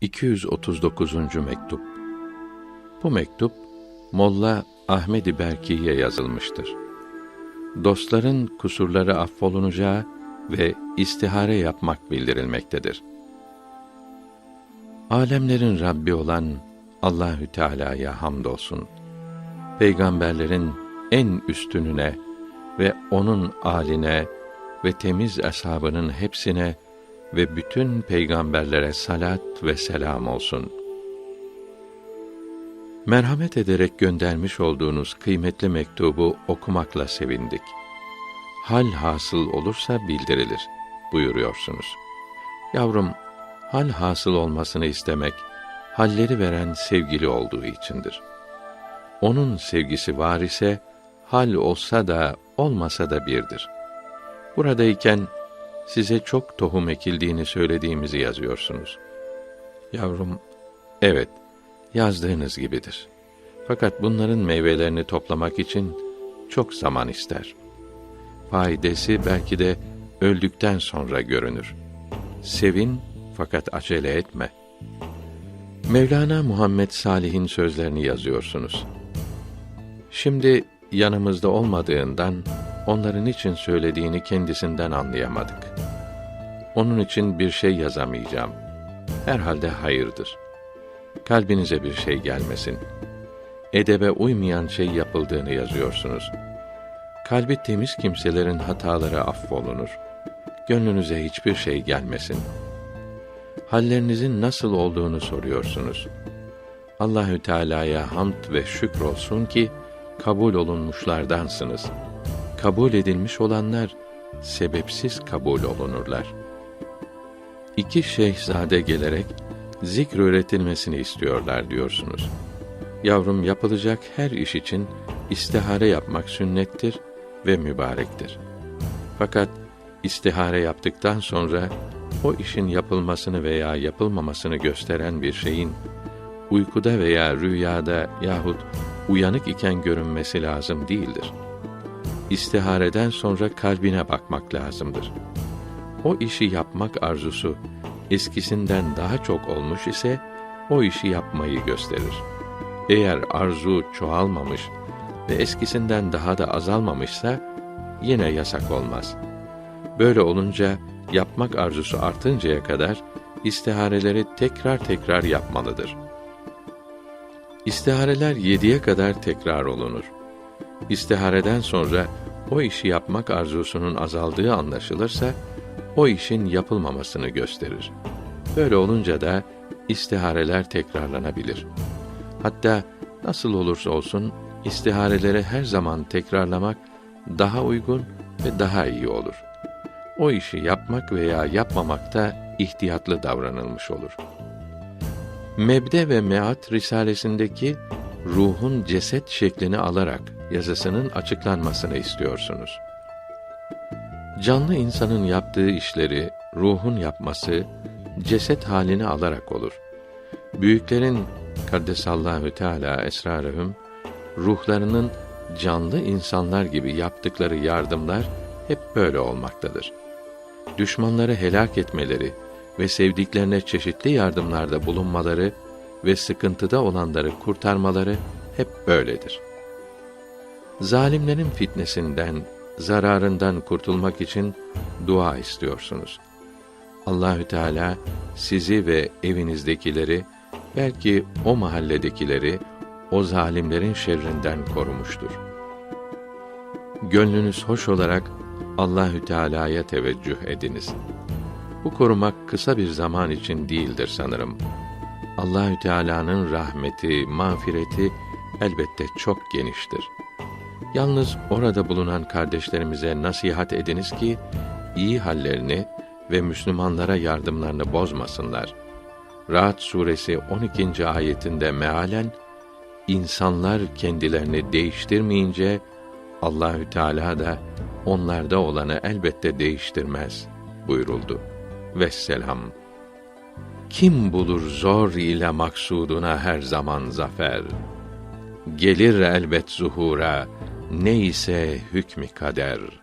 239. mektup. Bu mektup Molla Ahmed Berki'ye yazılmıştır. Dostların kusurları affolunacağı ve istihare yapmak bildirilmektedir. Alemlerin Rabbi olan Allahü Teala'ya hamdolsun. Peygamberlerin en üstününe ve onun aline ve temiz ashabının hepsine ve bütün peygamberlere salat ve selam olsun. Merhamet ederek göndermiş olduğunuz kıymetli mektubu okumakla sevindik. Hal hasıl olursa bildirilir buyuruyorsunuz. Yavrum, hal hasıl olmasını istemek, halleri veren sevgili olduğu içindir. Onun sevgisi var ise, hal olsa da olmasa da birdir. Buradayken size çok tohum ekildiğini söylediğimizi yazıyorsunuz. Yavrum, evet, yazdığınız gibidir. Fakat bunların meyvelerini toplamak için çok zaman ister. Faydası belki de öldükten sonra görünür. Sevin fakat acele etme. Mevlana Muhammed Salih'in sözlerini yazıyorsunuz. Şimdi yanımızda olmadığından onların için söylediğini kendisinden anlayamadık. Onun için bir şey yazamayacağım. Herhalde hayırdır. Kalbinize bir şey gelmesin. Edebe uymayan şey yapıldığını yazıyorsunuz. Kalbi temiz kimselerin hataları affolunur. Gönlünüze hiçbir şey gelmesin. Hallerinizin nasıl olduğunu soruyorsunuz. Allahü Teala'ya hamd ve şükür olsun ki kabul olunmuşlardansınız. Kabul edilmiş olanlar sebepsiz kabul olunurlar. İki şeyhzade gelerek zikr öğretilmesini istiyorlar diyorsunuz. Yavrum yapılacak her iş için istihare yapmak sünnettir ve mübarektir. Fakat istihare yaptıktan sonra o işin yapılmasını veya yapılmamasını gösteren bir şeyin uykuda veya rüyada yahut uyanık iken görünmesi lazım değildir. İstihareden sonra kalbine bakmak lazımdır. O işi yapmak arzusu eskisinden daha çok olmuş ise o işi yapmayı gösterir. Eğer arzu çoğalmamış ve eskisinden daha da azalmamışsa yine yasak olmaz. Böyle olunca yapmak arzusu artıncaya kadar istihareleri tekrar tekrar yapmalıdır. İstihareler yediye kadar tekrar olunur. İstihareden sonra o işi yapmak arzusunun azaldığı anlaşılırsa o işin yapılmamasını gösterir. Böyle olunca da istihareler tekrarlanabilir. Hatta nasıl olursa olsun istihareleri her zaman tekrarlamak daha uygun ve daha iyi olur. O işi yapmak veya yapmamakta ihtiyatlı davranılmış olur. Mebde ve Meat risalesindeki ruhun ceset şeklini alarak yazısının açıklanmasını istiyorsunuz. Canlı insanın yaptığı işleri ruhun yapması ceset halini alarak olur. Büyüklerin kaddesallahu teala esrarühüm ruhlarının canlı insanlar gibi yaptıkları yardımlar hep böyle olmaktadır. Düşmanları helak etmeleri ve sevdiklerine çeşitli yardımlarda bulunmaları ve sıkıntıda olanları kurtarmaları hep böyledir. Zalimlerin fitnesinden, zararından kurtulmak için dua istiyorsunuz. Allahü Teala sizi ve evinizdekileri belki o mahalledekileri o zalimlerin şerrinden korumuştur. Gönlünüz hoş olarak Allahü Teala'ya teveccüh ediniz. Bu korumak kısa bir zaman için değildir sanırım. Allahü Teala'nın rahmeti, mağfireti elbette çok geniştir. Yalnız orada bulunan kardeşlerimize nasihat ediniz ki iyi hallerini ve Müslümanlara yardımlarını bozmasınlar. Rahat suresi 12. ayetinde mealen insanlar kendilerini değiştirmeyince Allahü Teala da onlarda olanı elbette değiştirmez buyuruldu. Vesselam. Kim bulur zor ile maksuduna her zaman zafer? Gelir elbet zuhura, neyse hükmü kader.''